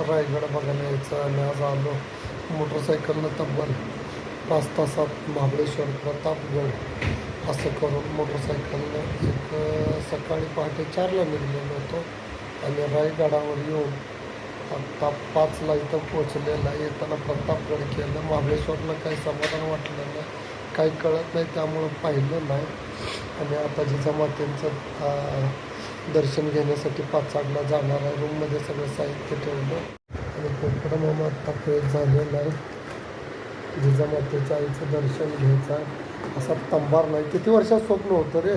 रायगड बघायला यायचं आणि आज आलो. मोटरसायकलनं तब्बल पाच तासात महाबळेश्वर प्रतापगड असं करून मोटरसायकलनं एक सकाळी पहाटे चारला निघलेलो होतो आणि रायगडावर येऊन आत्ता पाचला इथं पोचलेला येताना प्रतापगड केलं. महाबळेश्वरला काही समाधान वाटलं नाही काही कळत नाही त्यामुळं पाहिलं नाही. आणि आता जिजामातेंचं दर्शन घेण्यासाठी पाचाडला जाणार आहे. रूममध्ये सगळं साहित्य ठेवलं. आणि कोकण मामा आत्ता फ्रेश झालेला आहे जिजामातेच्या आईचं दर्शन घ्यायचं असा तंबार नाही. किती वर्षात स्वप्न होतं रे?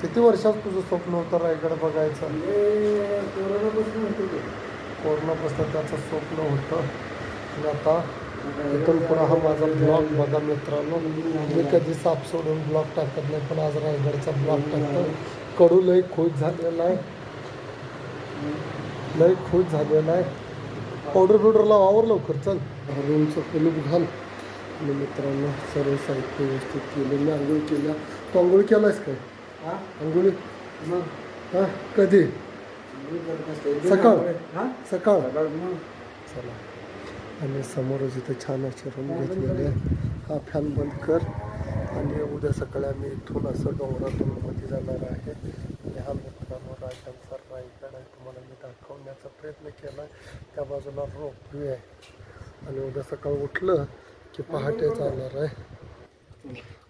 किती वर्षात तुझं स्वप्न होतं रायगड बघायचं? म्हणजे कोरोनापासून होते कोरोनापासून त्याचं स्वप्न होतं. आणि आता इथून पुढं हा माझा ब्लॉग बघा मित्रांनो. मी कधी साप सोडून ब्लॉग टाकत नाही पण आज रायगडचा ब्लॉग टाकतो कडू लय खुश झालेला आहे लय खुश झालेला आहे पावडर बिवडर लाव आवर लवकर चल. रूमचं कुलूप घाल. आणि मित्रांनो सर्व साहित्य व्यवस्थित केलं मी आंघोळ केल्या. तू आंघोळ केलायस काय? हा? आंघोळी? हां? कधी. सकाळ. हा? सकाळ. चला. आणि समोरच इथे छान असे रूम घेतलेले आहे. हा फॅन बंद कर. आणि उद्या सकाळी आम्ही इथून असं डोंगरातून मध्ये जाणार आहे. ह्या मित्रांनो राजांचा रायगड आहे. तुम्हाला मी दाखवण्याचा प्रयत्न केला. त्या बाजूला रोपवे आहे. आणि उद्या सकाळ उठलं की पहाटे चालणार आहे.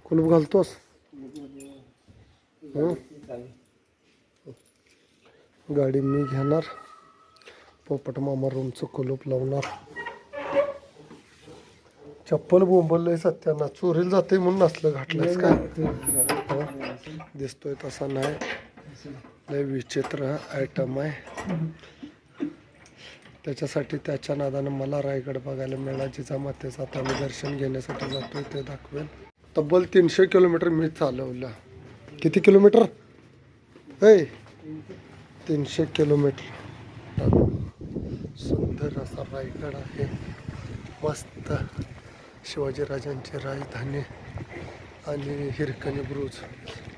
कुलूप घालतोस? गाडी मी घेणार. पोपट मामा रूमचं कुलूप लावणार. चप्पल बोंबललंय सत्याना. चोरीला जाते म्हणून असलं घातलंयस काय? दिसतोय तसा नाही. लय विचित्र आयटम आहे. त्याच्यासाठी त्याच्या नादानं मला रायगड बघायला मिळाला जिजामातेचं आता आम्ही दर्शन घेण्यासाठी जातोय ते दाखवेल. तब्बल तीनशे किलोमीटर मी चालवलं. किती किलोमीटर? ऐ तीनशे किलोमीटर. सुंदर असा रायगड आहे. मस्त. शिवाजीराजांची राजधानी आणि हिरकणी ब्रुज.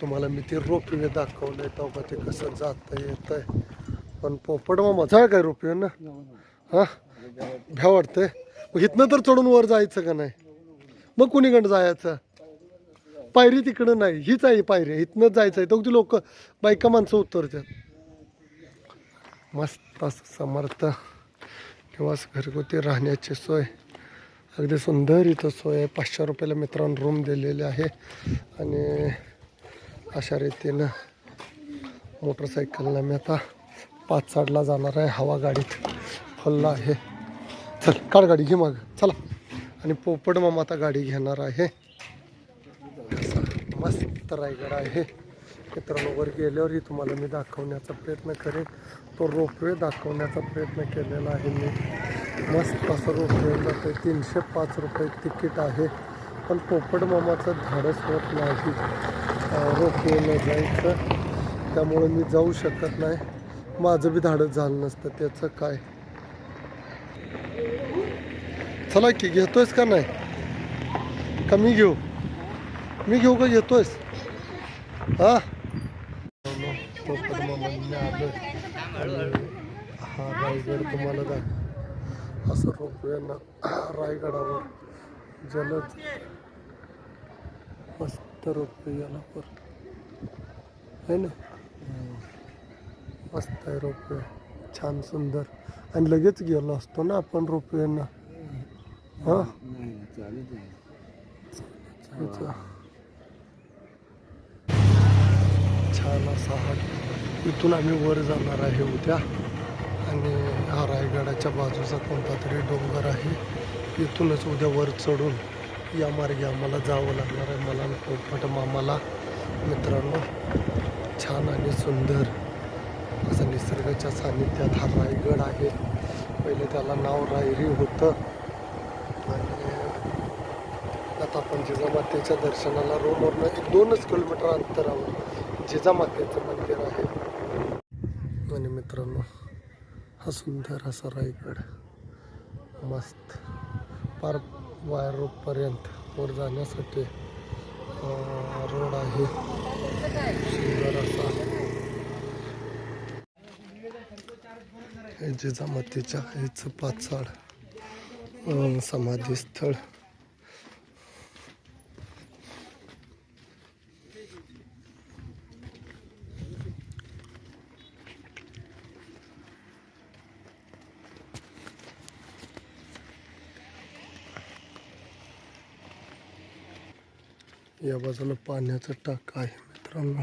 तुम्हाला मी ते रोपवे दाखवलंय तेव्हा ते कसं जातं येतं पण पोपट मामा जाय काय रोपवे ना? हां? भ्या वाटतंय? मग इथनं तर चढून वर जायचं का नाही? मग कुणीकडं जायचं? पायरी तिकडं नाही हीच आहे पायरी. इथनंच जायचं आहे. अगदी लोक बायका माणसं उतरतात. मस्त असं समर्थ निवास घरगुती राहण्याची सोय. अगदी सुंदर इथं सोय आहे. पाचशे रुपयाला मित्रांनो रूम दिलेले आहे. आणि अशा रीतीनं मोटरसायकलला मी आता पाच साडला जाणार आहे. हवा गाडीत फुल्ला आहे. चल काढ गाडी घे मग. चला. आणि पोपट मामा आता गाडी घेणार आहे. मस्त रायगड आहे. मित्रांनो वर गेल्यावरही तुम्हाला मी दाखवण्याचा प्रयत्न करेन. तो रोपवे दाखवण्याचा प्रयत्न केलेला आहे मी. मस्त असं रोपवे जातं तीनशे पाच रुपये तिकीट आहे. पण पोपट मामाचं धाडस होत नाही. रोपवेनं जायचं. त्यामुळे मी जाऊ शकत नाही. माझं बी धाडस झालं नसतं. त्याचं काय? चला की घेतोयस का नाही? का मी घेऊ? मी घेऊ का घेतोयस? हा? पोपट मामांनी आलं. हा रायगड तुम्हाला दा असं रोपवेनं रायगडावर जलद मस्त रोपवे याला पर आहे ना? मस्त आहे रोपवे. छान सुंदर. आणि लगेच गेलो असतो ना आपण रोपवेनं हां? छान असा हा. इथून आम्ही वर जाणार आहे उद्या. आणि हा रायगडाच्या बाजूचा कोणता तरी डोंगर आहे. इथूनच उद्या वर चढून या मार्गे आम्हाला जावं लागणार आहे. मला पोपट मामाला. मित्रांनो छान आणि सुंदर असं निसर्गाच्या सानिध्यात हा रायगड आहे. पहिले त्याला नाव रायरी होतं. आणि आता आपण जिजामातेच्या दर्शनाला रोडवरनं एक दोनच किलोमीटर अंतरावर जिजामातेचं मंदिर आहे. आणि मित्रांनो हा सुंदर असा रायगड मस्त. पार वायर रोडपर्यंत वर जाण्यासाठी रोड आहे. सुंदर असा. हे जिजामातीच्या आईचं पाचाड समाधी समाधीस्थळ. या बाजूला पाण्याचा टाका आहे मित्रांनो.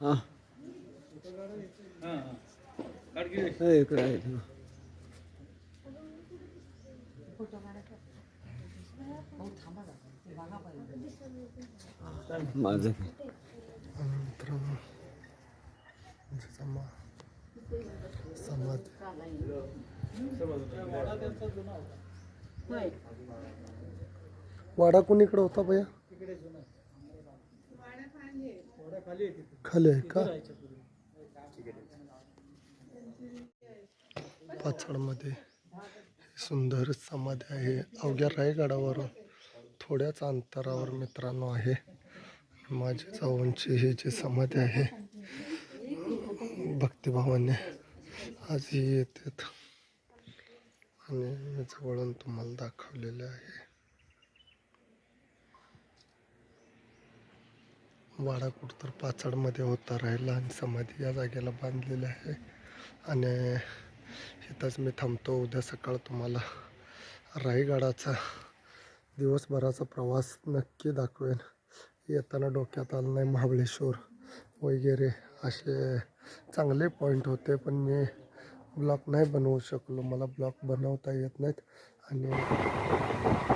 हां. इकडे आहे. ना. माझं आणि वाडा कोणीकडे होता भैया? खाली आहे का? पाचडमध्ये सुंदर समाधी आहे. अवघ्या रायगडावरून थोड्याच अंतरावर मित्रांनो आहे. माझी जाऊंची ही जी समाधी आहे भक्तिभावाने आजही येतात. आणि मी जवळून तुम्हाला दाखवलेले आहे. वाडा कुठतर पाचडमध्ये होता राहिला आणि समाधी या जागेला बांधलेली आहे. आणि इथंच मी थांबतो. उद्या सकाळ तुम्हाला रायगडाचा दिवसभराचा प्रवास नक्की दाखवेन. येताना डोक्यात आलं नाही महाबळेश्वर वगैरे असे चांगले पॉईंट होते पण मी ब्लॉक नाही बनवू शकलो. मला ब्लॉक बनवता येत नाहीत. आणि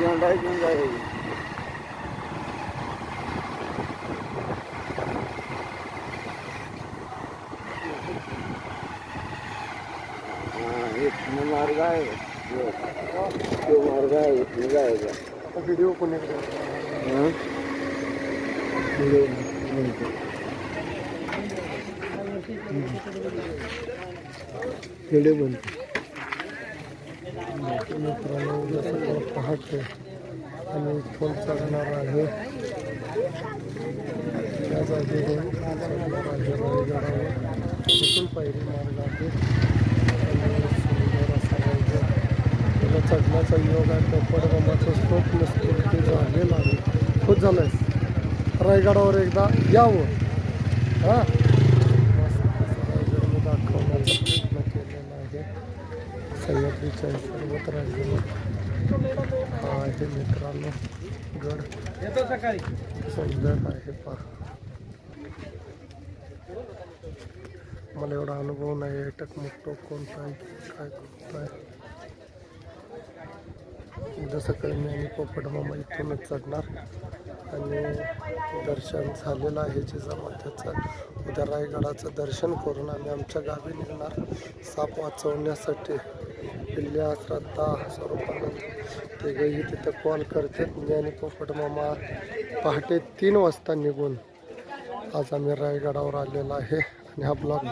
झेंडा घेऊन मार्ग आहे तो मार्ग आहे इथनं जायचा व्हिडिओ कोणीकडे हा खेडे बनते मित्रांनो उद्या सकाळ पहाटे आणि इथून चढणार आहे त्या जागेवरून आहे रायगडावर पायरी मार्ग आहे आणि सुंदर असा रायगड त्याला चढण्याचा योग आहे कोपरगामाचं स्वप्न स्फूर्ती झालेला आहे खूप झालं आहे रायगडावर एकदा यावं. हां मस्त असं रायगड मी दाखवण्याचा प्रयत्न केलेला आहे सह्याद्रीच्या पर्वत सर्वत हा आहे मित्रांनो गड. येतो सुंदर आहे पहा. मला एवढा अनुभव नाही आहे टकमक कोणता आहे काय कोणता आहे. उद्या सकाळी मी आणि पोपट मामा इथूनच चढणार. आणि दर्शन झालेलं आहे जिजामात्याचं उद्या रायगडाचं दर्शन करून आम्ही आमच्या गावी निघणार. साप वाचवण्यासाठी पिल्ल्या श्रद्धा स्वरूपानंद तिघेही तिथं कॉल करते मी आणि पोपट मामा पहाटे तीन वाजता निघून आज आम्ही रायगडावर आलेलो आहे. आणि हा ब्लॉग